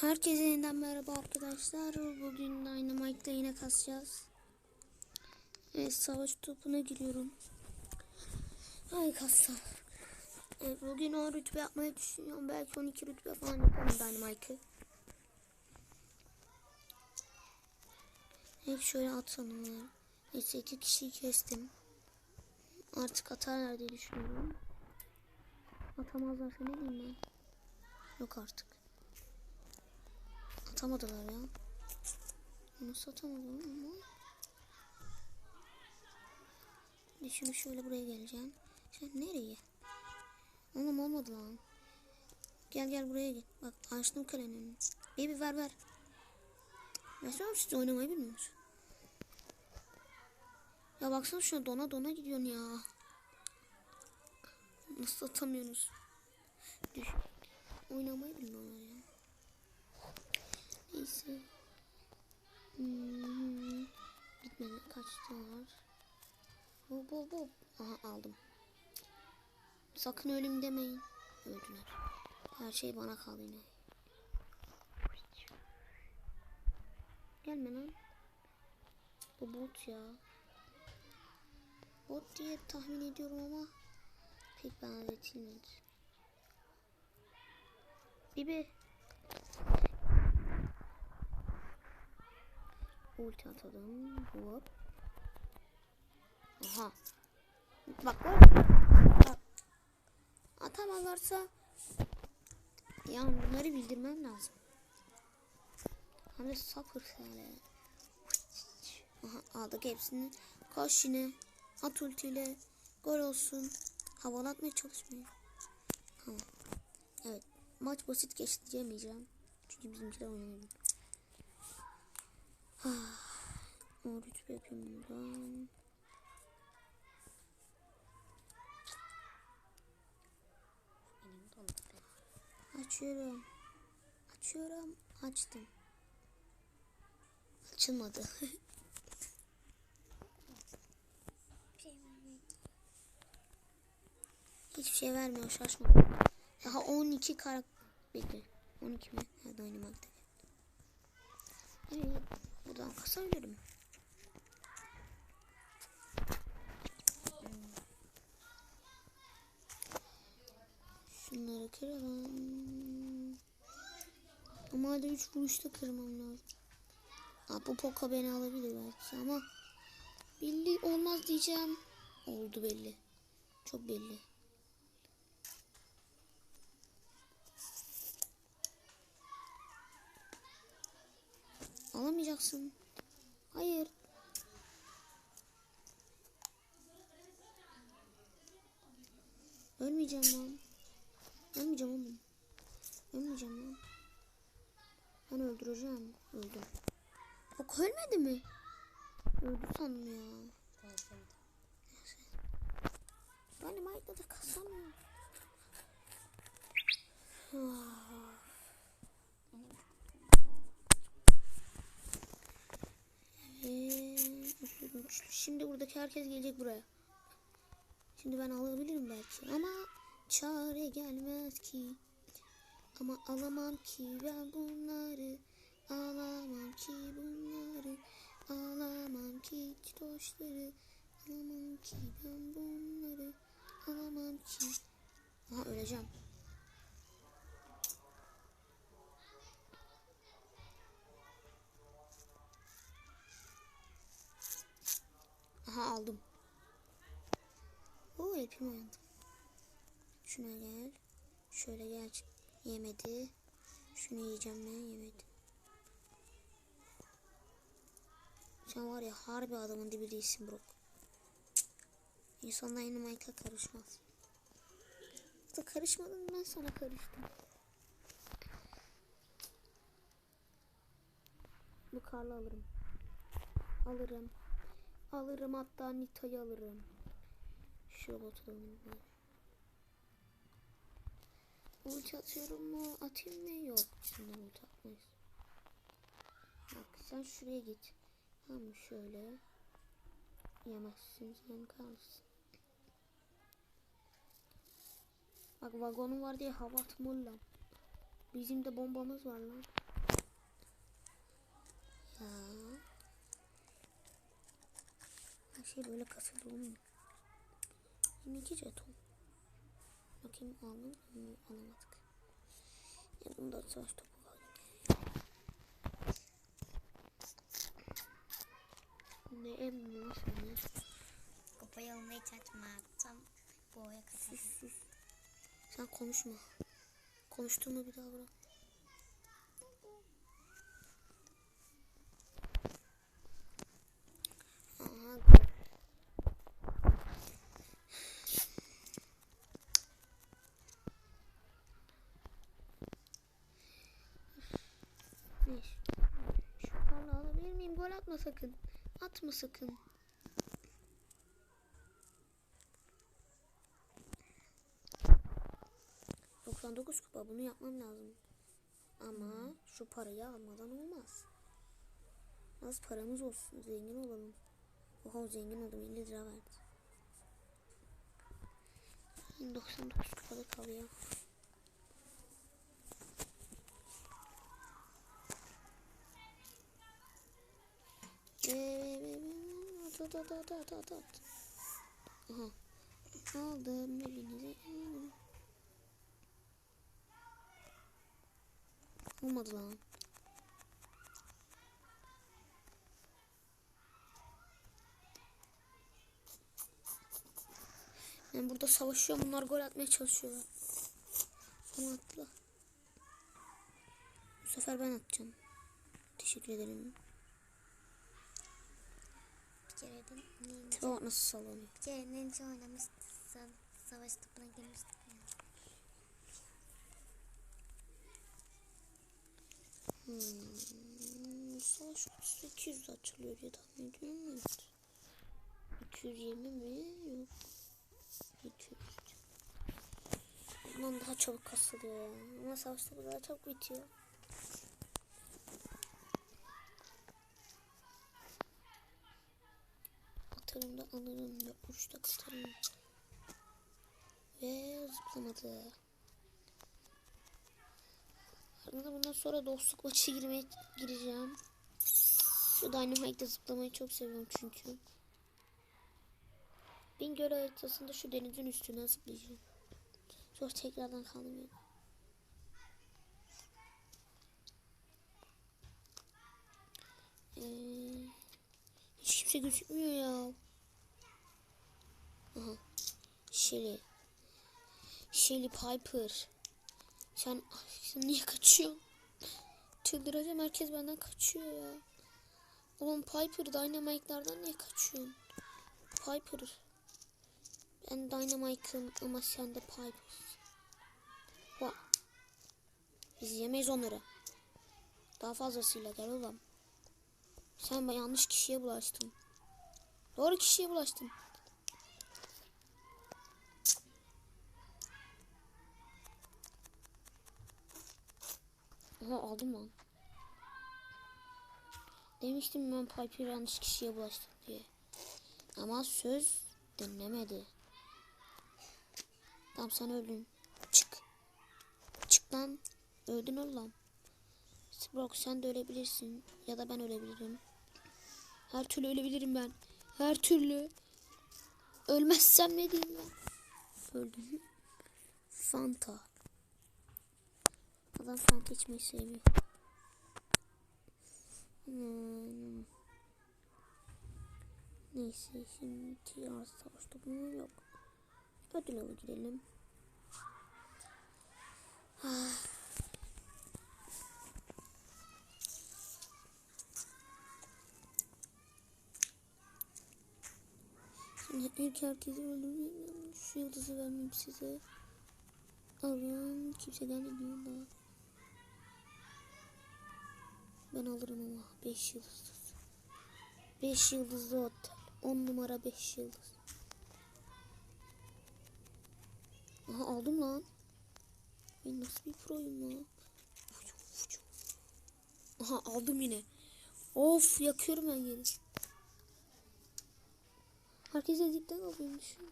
Herkese yeniden merhaba arkadaşlar. Bugün Dynamite'da yine kasacağız. Evet, savaş topuna giriyorum. Ay kassa. Evet, bugün 10 rütbe yapmayı düşünüyorum. Belki 12 rütbe falan yaparım Dynamite'ı. Evet şöyle atalım ya. Neyse iki kişiyi kestim. Artık atarlar diye düşünüyorum. Atamazlarsa ne diyeyim ben? Yok artık. Atamadılar ya. Nasıl atamadılar ama? Şimdi şöyle buraya geleceğim. Sen nereye? Oğlum olmadı lan. Gel gel buraya gel. Bak açtım kalenin. Baby ver ver. Mesela siz oynamayı bilmiyorsunuz. Ya baksana şuna dona dona gidiyorsun ya. Nasıl atamıyorsunuz? Düş. Oynamayı bilmiyorlar ya. Neyse. Hmm. Gitmedi. Kaçtılar. Hop hop hop. Aha aldım. Sakın ölüm demeyin. Öldüler. Her şey bana kaldı yine. Gelme lan. Bu bot ya. Bot diye tahmin ediyorum ama pek benzetilmedi. Bibi. Ulti atalım. Hop. Aha. Bak bak. Atamazlarsa yani bunları bildirmem lazım. Hem de sapır şöyle. Aha aldık hepsini. Koş yine. At ultiyle. Gol olsun. Havalatmaya çalışmayın. Tamam. Evet. Maç basit geçti diyemeyeceğim. Çünkü bizimkiler oynamadı. O rütbe yapayım buradan. Açıyorum. Açıyorum. Açtım. Açılmadı. Hiçbir şey vermiyor şaşma. Daha 12 karakter. Bekle. 12 mi? Ya da oynamakta. Evet. Buradan kasabilirim. Şunları kıralım. Ama hadi 3 vuruşta kırmam lazım. Aa, bu poka beni alabilir belki ama belli olmaz diyeceğim. Oldu belli. Çok belli. Alamayacaksın. Hayır. Ölmeyeceğim lan. Ölmeyeceğim oğlum. Ölmeyeceğim lan. Ben öldüreceğim. Öldüm. Ok ölmedi mi? Öldü sandım ya. Dynamite'da da kasamıyorum. Ah. Evet. Şimdi buradaki herkes gelecek buraya. Şimdi ben alabilirim belki ama çare gelmez ki. Ama alamam ki ben bunları. Alamam ki bunları. Alamam ki kitoşları. Alamam ki ben bunları. Alamam ki. Aha öleceğim. Şöyle gel. Yemedi. Şunu yiyeceğim ben yemedi. Sen var ya harbi adamın dibi değilsin Brock. İnsanlar yine Mike'a karışmaz. Da karışmadın ben sana karıştım. Bu karlı alırım. Alırım. Alırım hatta Nita'yı alırım. Şu robotu da alayım Ulti atıyorum mu? Atayım mı? Yok. Şimdi ulti atmayız. Bak sen şuraya git. Tamam şöyle. Yemezsin sen kalsın. Bak vagonum var diye hava atmalı. Bizim de bombamız var lan. Ya. Her şey böyle kasıldı olmuyor. 22 jeton. Bakayım aldım mı? Alamadık. Yanımda savaş topu var. Ne emmi seni? Kupayı almaya çalışma. Tam boğaya kadar. Sus sus. Sen konuşma. Konuştuğumu bir daha bırak. Aha, Neyse. Şu karlı alabilir miyim? Gol atma sakın. Atma sakın. ...99 kupa bunu yapmam lazım. Ama şu parayı almadan olmaz. Az paramız olsun. Zengin olalım. Oha zengin oldum 50 lira verdi. 99 kupada kalıyor. At at at at at at. Aha. Aldım evinizi. Olmadı lan. Ben burada savaşıyorum. Bunlar gol atmaya çalışıyorlar. Ama attılar. Bu sefer ben atacağım. Teşekkür ederim. Kere de ninja, bak nasıl sallanıyor. bir kere ninja oynamıştık. Sa savaş topuna girmiştik. Yani. Hmm, savaş kutusu 200 açılıyor diye tahmin ediyorum. Evet. 220 mi? Yok. 200. Bundan daha çabuk kasılıyor ya. Ama savaşta bu daha çabuk bitiyor. Atarım da alırım. 4 vuruşta katarım. Ve zıplamadı. Ardından bundan sonra dostluk maçı girmeye gireceğim. Şu Dynamite'de zıplamayı çok seviyorum çünkü. Bingöl haritasında şu denizin üstüne zıplayacağım. Sonra tekrardan kalmıyorum. Ee, hiç kimse gözükmüyor ya. Aha. Shelly. Shelly Piper. Sen, sen niye kaçıyorsun? Çıldıracağım herkes benden kaçıyor ya. Oğlum Piper Dynamite'lardan niye kaçıyorsun? Piper. Ben Dynamite'ım ama sen de Piper. Va. Biz yemeyiz onları. Daha fazlasıyla gel oğlum. Sen yanlış kişiye bulaştın. Doğru kişiye bulaştın. Aha aldım lan. Demiştim ben Piper yanlış kişiye bulaştım diye. Ama söz dinlemedi. Tamam sen öldün. Çık. Çık lan. Öldün oğlum. Brock sen de ölebilirsin. Ya da ben ölebilirim. Her türlü ölebilirim ben. Her türlü. Ölmezsem ne diyeyim ben? Öldüm. Fanta. Adam Fanta içmeyi sevmiyor. Hmm. Neyse şimdi az savaş topumu yok. Ödül avı gidelim. Ah. Şimdi ilk herkesi öldürmeyeyim. Şu yıldızı vermeyeyim size. Alın. Kimse gelmedi daha. Ben alırım ama 5 yıldız. 5 yıldızlı otel. 10 numara 5 yıldız. Aha aldım lan. Ben nasıl bir proyum lan. Aha aldım yine. Of yakıyorum ben yeri. Herkes dipten alıyorum düşün.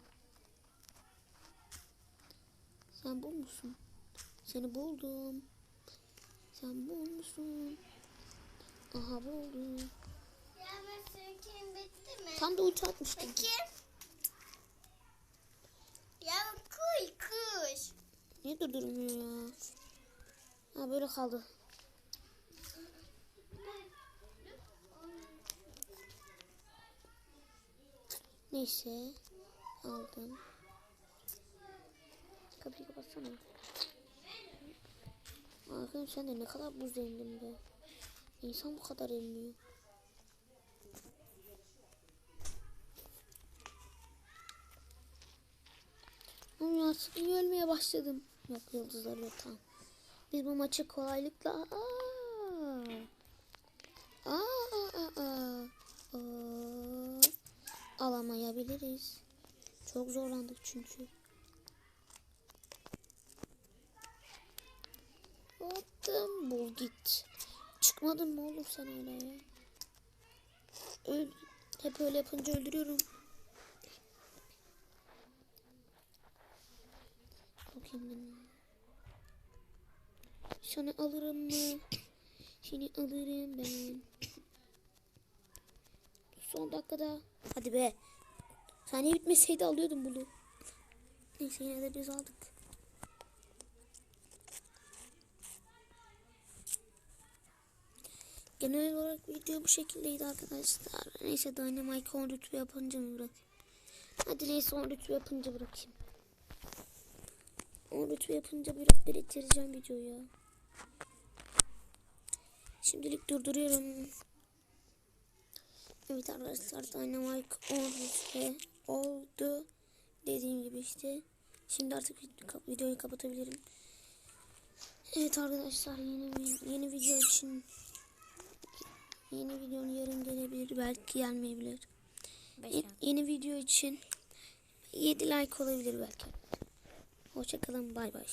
Sen bul musun? Seni buldum. Sen bul musun? Aha buldum. Ya mesleğim bitti mi? Tam da ulti atmıştım. Peki. Ya kuy kuş. Niye durdurmuyor ya? Ha böyle kaldı. Neyse. Aldım. Kapıyı kapatsana. Arkadaşım sen de ne kadar buz indin be. İnsan bu kadar inmiyor. Ama artık iyi ölmeye başladım. Yok yıldızlar yok tamam. Biz bu maçı kolaylıkla aa, aa, aa, aa, aa, alamayabiliriz. Çok zorlandık çünkü. Attım bul git. Çıkmadın mı oğlum sen öyle ya? Öl. Hep öyle yapınca öldürüyorum. Bakayım. Seni alırım mı? Seni alırım ben. Son dakikada. Hadi be. Saniye bitmeseydi alıyordum bunu. Neyse yine de biz aldık. Genel olarak video bu şekildeydi arkadaşlar. Neyse Dynamite 10 rütbe yapınca mı bırakayım? Hadi neyse 10 rütbe yapınca bırakayım. 10 rütbe yapınca bir biriktireceğim videoyu. Şimdilik durduruyorum. Evet arkadaşlar Dynamite 10 rütbe oldu. Dediğim gibi işte. Şimdi artık vid- videoyu kapatabilirim. Evet arkadaşlar yeni yeni video için yeni videonun yarın gelebilir belki gelmeyebilir. Ye- yeni video için 7 like olabilir belki. Hoşçakalın bay bay.